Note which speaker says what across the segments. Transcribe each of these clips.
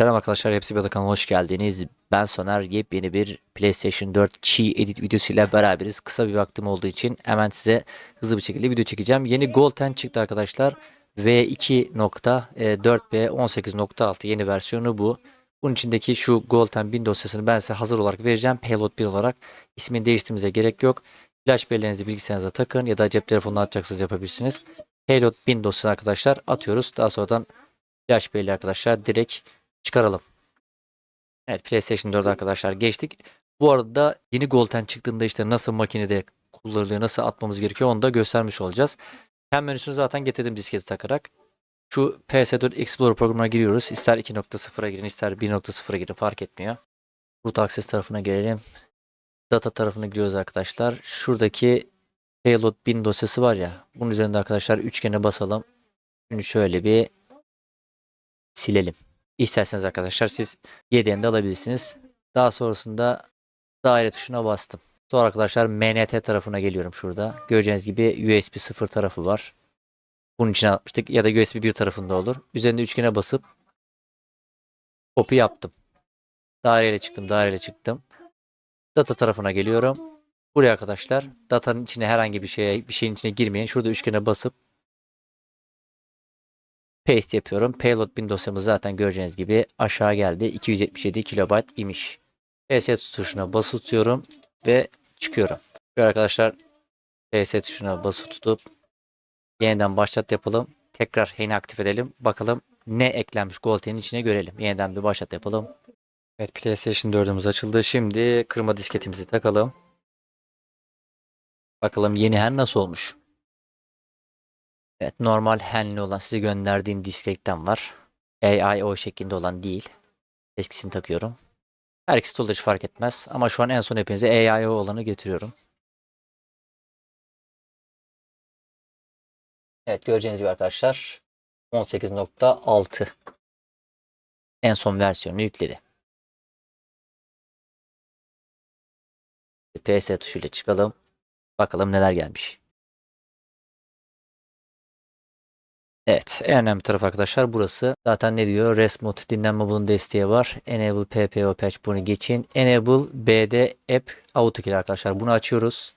Speaker 1: Selam arkadaşlar, hepsi bir kanalıma hoş geldiniz. Ben Soner, yepyeni bir PlayStation 4 Çiğ Edit videosuyla beraberiz. Kısa bir vaktim olduğu için hemen size hızlı bir şekilde video çekeceğim. Yeni Gold 10 çıktı arkadaşlar. V2.4B 18.6 yeni versiyonu bu. Bunun içindeki şu Gold 10 bin dosyasını ben size hazır olarak vereceğim. Payload 1 olarak. İsmini değiştirmemize gerek yok. Flash belleğinizi bilgisayarınıza takın ya da cep telefonuna atacaksınız yapabilirsiniz. Payload 1000 dosyasını arkadaşlar atıyoruz. Daha sonradan flash belleği arkadaşlar direkt çıkaralım. Evet PlayStation 4 arkadaşlar geçtik. Bu arada yeni Golden çıktığında işte nasıl makinede kullanılıyor, nasıl atmamız gerekiyor onu da göstermiş olacağız. Hem menüsünü zaten getirdim disketi takarak. Şu PS4 Explorer programına giriyoruz. İster 2.0'a girin, ister 1.0'a girin fark etmiyor. Root Access tarafına gelelim. Data tarafına giriyoruz arkadaşlar. Şuradaki Payload bin dosyası var ya. Bunun üzerinde arkadaşlar üçgene basalım. Şimdi şöyle bir silelim. İsterseniz arkadaşlar siz YDN'de alabilirsiniz. Daha sonrasında daire tuşuna bastım. Sonra arkadaşlar MNT tarafına geliyorum şurada. Göreceğiniz gibi USB 0 tarafı var. Bunun için atmıştık ya da USB 1 tarafında olur. Üzerinde üçgene basıp copy yaptım. Daireyle çıktım, daireyle çıktım. Data tarafına geliyorum. Buraya arkadaşlar datanın içine herhangi bir şeye bir şeyin içine girmeyin. Şurada üçgene basıp paste yapıyorum. Payload bin dosyamız zaten göreceğiniz gibi aşağı geldi. 277 KB imiş. PS tuşuna basılı tutuyorum ve çıkıyorum. Şöyle arkadaşlar PS tuşuna basılı tutup yeniden başlat yapalım. Tekrar yeni aktif edelim. Bakalım ne eklenmiş Golden'in içine görelim. Yeniden bir başlat yapalım. Evet PlayStation 4'ümüz açıldı. Şimdi kırma disketimizi takalım. Bakalım yeni her nasıl olmuş. Evet normal henli olan size gönderdiğim diskekten var. AIO şeklinde olan değil. Eskisini takıyorum. Her ikisi de olur fark etmez. Ama şu an en son hepinize AIO olanı getiriyorum. Evet göreceğiniz gibi arkadaşlar 18.6 en son versiyonu yükledi. PS tuşuyla çıkalım. Bakalım neler gelmiş. Evet, en önemli taraf arkadaşlar burası. Zaten ne diyor? Rest mode dinlenme bunun desteği var. Enable PPO patch bunu geçin. Enable BD app autokill arkadaşlar. Bunu açıyoruz.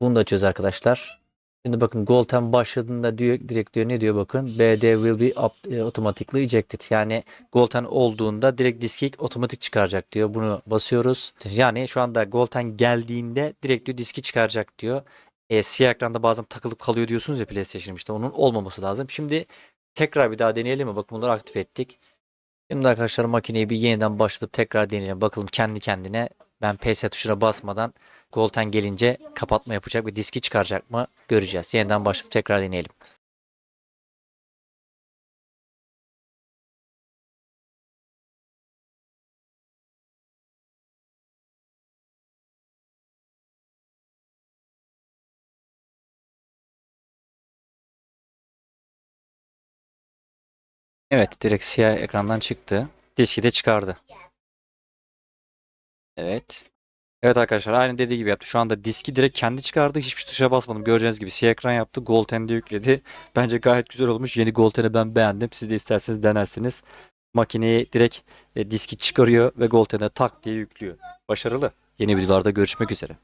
Speaker 1: Bunu da açıyoruz arkadaşlar. Şimdi bakın Golden başladığında diyor direkt diyor ne diyor bakın BD will be up, e, automatically ejected. Yani Golden olduğunda direkt diski otomatik çıkaracak diyor. Bunu basıyoruz. Yani şu anda Golden geldiğinde direkt diyor diski çıkaracak diyor e, siyah ekranda bazen takılıp kalıyor diyorsunuz ya PlayStation işte onun olmaması lazım. Şimdi tekrar bir daha deneyelim mi? Bakın bunları aktif ettik. Şimdi arkadaşlar makineyi bir yeniden başlatıp tekrar deneyelim. Bakalım kendi kendine ben PS tuşuna basmadan Golden gelince kapatma yapacak ve diski çıkaracak mı göreceğiz. Yeniden başlatıp tekrar deneyelim. Evet direkt siyah ekrandan çıktı. Diski de çıkardı. Evet. Evet arkadaşlar aynı dediği gibi yaptı. Şu anda diski direkt kendi çıkardı. Hiçbir tuşa basmadım. Göreceğiniz gibi siyah ekran yaptı. Golten'de yükledi. Bence gayet güzel olmuş. Yeni Golten'i ben beğendim. Siz de isterseniz denersiniz. Makineyi direkt e, diski çıkarıyor ve Golten'e tak diye yüklüyor. Başarılı. Yeni videolarda görüşmek üzere.